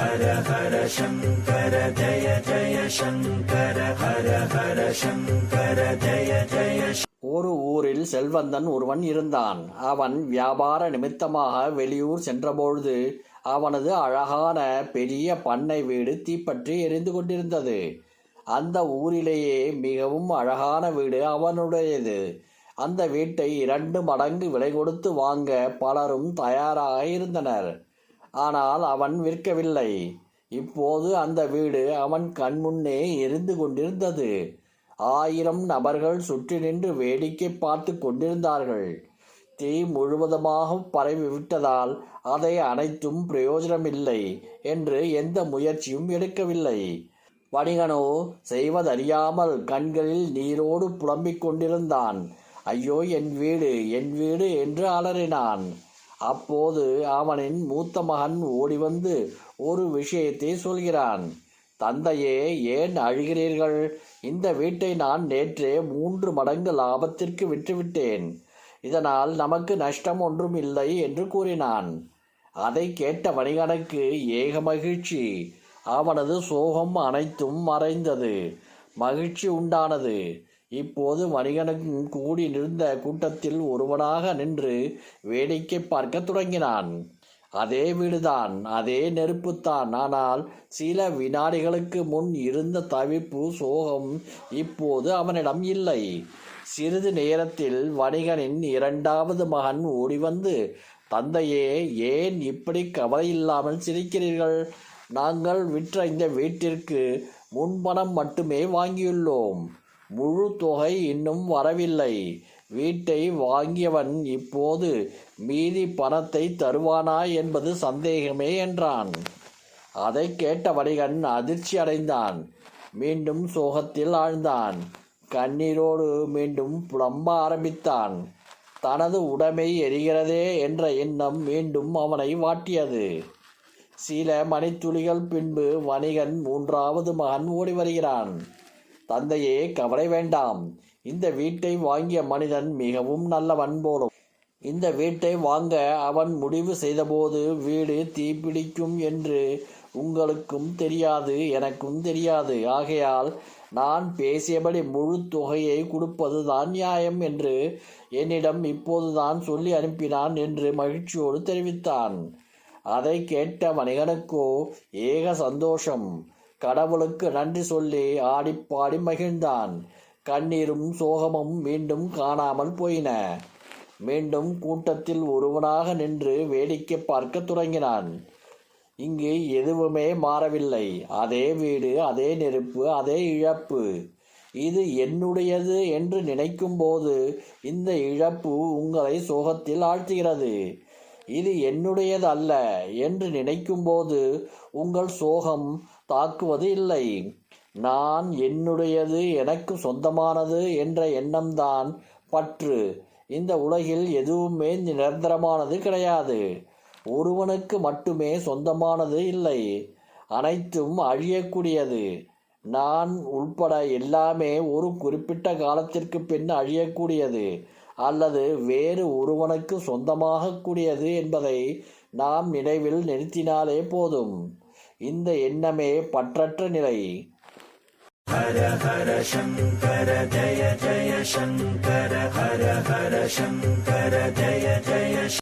ஹர ஹர சங்கர ஜய ஜய சங்கர ஹர ஹர சங்கர ஜய ஜய ஒரு ஊரில் செல்வந்தன் ஒருவன் இருந்தான். அவன் வியாபார நிமித்தமாக வெளியூர் சென்றபொழுது அவனது அழகான பெரிய பண்ணை வீடு தீப்பற்றி எரிந்து கொண்டிருந்தது. அந்த ஊரிலேயே மிகவும் அழகான வீடு அவனுடையது. அந்த வீட்டை இரண்டு மடங்கு விலை கொடுத்து வாங்க பலரும் தயாராக இருந்தனர். ஆனால் அவன் விற்கவில்லை. இப்போது அந்த வீடு அவன் கண்முன்னே எரிந்து கொண்டிருந்தது. ஆயிரம் நபர்கள் சுற்றி நின்று வேடிக்கை பார்த்து கொண்டிருந்தார்கள். தீ முழுவதுமாக பரவிவிட்டதால் அதை அனைத்தும் பிரயோஜனமில்லை என்று எந்த முயற்சியும் எடுக்கவில்லை. வணிகனோ செய்வதறியாமல் கண்களில் நீரோடு புலம்பிக் கொண்டிருந்தான். ஐயோ என் வீடு என் வீடு என்று அலறினான். அப்போது அவனின் மூத்த மகன் ஓடிவந்து ஒரு விஷயத்தை சொல்கிறான். தந்தையே ஏன் அழுகிறீர்கள்? இந்த வீட்டை நான் நேற்றே மூன்று மடங்கு லாபத்திற்கு விற்றுவிட்டேன். இதனால் நமக்கு நஷ்டம் ஒன்றும் இல்லை என்று கூறினான். அதை கேட்ட வணிகனுக்கு ஏக மகிழ்ச்சி. அவனது சோகம் அனைத்தும் மறைந்தது. மகிழ்ச்சி உண்டானது. இப்போது வணிகனுக்கும் கூடி நின்ற கூட்டத்தில் ஒருவனாக நின்று வேடிக்கை பார்க்க தொடங்கினான். அதே வீடுதான் அதே நெருப்புத்தான். ஆனால் சில வினாடிகளுக்கு முன் இருந்த தவிப்பு சோகம் இப்போது அவனிடம் இல்லை. சிறிது நேரத்தில் வணிகனின் இரண்டாவது மகன் ஓடிவந்து தந்தையே ஏன் இப்படி கவலை இல்லாமல் சிரிக்கிறீர்கள்? நாங்கள் விற்ற இந்த வீட்டிற்கு முன்பணம் மட்டுமே வாங்கியுள்ளோம். முழு தொகை இன்னும் வரவில்லை. வீட்டை வாங்கியவன் இப்போது மீதி பணத்தை தருவானா என்பது சந்தேகமே என்றான். அதை கேட்ட வணிகன் அதிர்ச்சி அடைந்தான். மீண்டும் சோகத்தில் ஆழ்ந்தான். கண்ணீரோடு மீண்டும் புலம்ப ஆரம்பித்தான். தனது உடைமை எரிகிறதே என்ற எண்ணம் மீண்டும் அவனை வாட்டியது. சில மணித்துளிகள் பின்பு வணிகன் மூன்றாவது மகன் ஓடி வருகிறான். தந்தையே கவலை வேண்டாம். இந்த வீட்டை வாங்கிய மனிதன் மிகவும் நல்லவன் போலும். இந்த வீட்டை வாங்க அவன் முடிவு செய்தபோது வீடு தீப்பிடிக்கும் என்று உங்களுக்கும் தெரியாது எனக்கும் தெரியாது. ஆகையால் நான் பேசியபடி முழு தொகையை கொடுப்பதுதான் நியாயம் என்று என்னிடம் இப்போதுதான் சொல்லி அனுப்பினான் என்று மகிழ்ச்சியோடு தெரிவித்தான். அதை கேட்ட வணிகனுக்கோ ஏக சந்தோஷம். கடவுளுக்கு நன்றி சொல்லி ஆடிப்பாடி மகிழ்ந்தான். கண்ணீரும் சோகமும் மீண்டும் காணாமல் போயின. மீண்டும் கூட்டத்தில் ஒருவனாக நின்று வேடிக்கை பார்க்க தொடங்கினான். இங்கு எதுவுமே மாறவில்லை. அதே வீடு அதே நெருப்பு அதே இழப்பு. இது என்னுடையது என்று நினைக்கும்போது இந்த இழப்பு உங்களை சோகத்தில் ஆழ்த்துகிறது. இது என்னுடையது அல்ல என்று நினைக்கும்போது உங்கள் சோகம் தாக்குவது இல்லை. நான் என்னுடையது எனக்கு சொந்தமானது என்ற எண்ணம்தான் பற்று. இந்த உலகில் எதுவுமே நிரந்தரமானது கிடையாது. ஒருவனுக்கு மட்டுமே சொந்தமானது இல்லை. அனைத்தும் அழியக்கூடியது. நான் உள்பட எல்லாமே ஒரு குறிப்பிட்ட காலத்திற்கு பின் அழியக்கூடியது அல்லது வேறு ஒருவனுக்கு சொந்தமாகக்கூடியது என்பதை நாம் நினைவில் நிறுத்தினாலே போதும். இந்த எண்ணமே பற்றற்ற நிலை. ஹர ஹர சங்கர ஜய ஜய சங்கர ஹர ஹர சங்கர ஜய ஜய